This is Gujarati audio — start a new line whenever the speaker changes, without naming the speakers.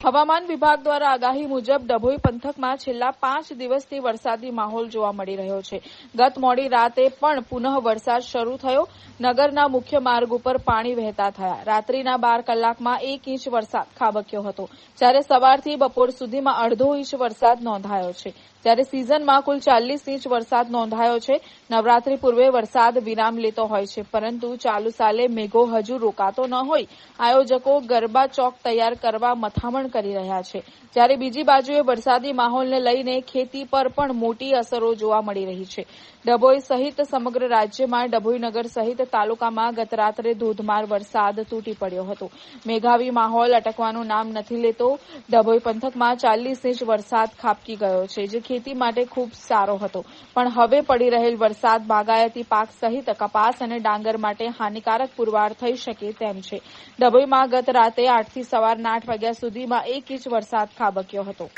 હવામાન વિભાગ દ્વારા આગાહી મુજબ ડભોઈ પંથકમાં છેલ્લા પાંચ દિવસથી વરસાદી માહોલ જોવા મળી રહ્યો છે. ગત મોડી રાતે પણ પુનઃ વરસાદ શરૂ થયો. નગરના મુખ્ય માર્ગ ઉપર પાણી વહેતા થયા. રાત્રિના બાર કલાકમાં એક ઇંચ વરસાદ ખાબક્યો હતો. જ્યારે સવારથી બપોર સુધીમાં અડધો ઇંચ વરસાદ નોંધાયો છે. જ્યારે સિઝનમાં કુલ ચાલીસ ઇંચ વરસાદ નોંધાયો છે. નવરાત્રી પૂર્વે વરસાદ વિરામ લેતો હોય છે. પરંતુ ચાલુ સાલે મેઘો હજુ રોકાતો ન હોય. આયોજકો ગરબા ચોક તૈયાર કરવા મથામણ કરી રહ્યા છે. જ્યારે બીજી બાજુએ વરસાદી માહોલને લઈને ખેતી પર પણ મોટી અસરો જોવા મળી રહી છે. ડભોઈ સહિત સમગ્ર રાજ્યમાં, ડભોઈ નગર સહિત તાલુકામાં ગત રાત્રે ધોધમાર વરસાદ તૂટી પડ્યો હતો. મેઘાવી માહોલ અટકવાનું નામ નથી લેતો. ડભોઈ પંથકમાં ચાલીસ ઇંચ વરસાદ ખાબકી ગયો છે, જે ખેતી માટે ખૂબ સારો હતો. પણ હવે પડી રહેલ વરસાદ બાગાયતી પાક સહિત કપાસ અને ડાંગર માટે હાનિકારક પુરવાર થઈ શકે તેમ છે. ડભોઈમાં ગત રાતે આઠથી સવારના આઠ વાગ્યા સુધીમાં એક ઇંચ વરસાદ ખાબક્યો હતો.